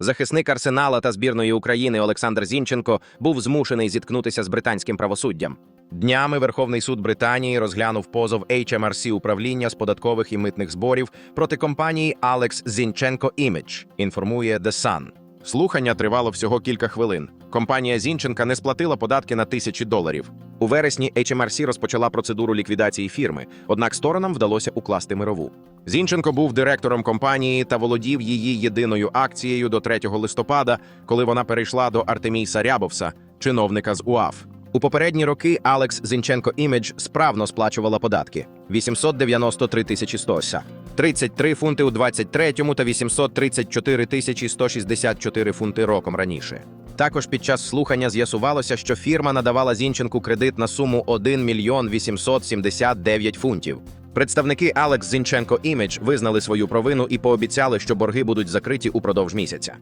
Захисник Арсенала та збірної України Олександр Зінченко був змушений зіткнутися з британським правосуддям. Днями Верховний суд Британії розглянув позов HMRC управління з податкових і митних зборів проти компанії Alex Zinchenko Image, інформує The Sun. Слухання тривало всього кілька хвилин. Компанія Зінченка не сплатила податки на тисячі доларів. У вересні HMRC розпочала процедуру ліквідації фірми, однак сторонам вдалося укласти мирову. Зінченко був директором компанії та володів її єдиною акцією до 3 листопада, коли вона перейшла до Артеміса Рябовса, чиновника з УАФ. У попередні роки Алекс Зінченко Імідж справно сплачувала податки 893 тисячі 100 ся, 33 фунти у 23-му та 834 тисячі 164 фунти роком раніше. Також під час слухання з'ясувалося, що фірма надавала Зінченку кредит на суму 1 мільйон 879 фунтів. Представники Алекс Зінченко Імідж визнали свою провину і пообіцяли, що борги будуть закриті упродовж місяця.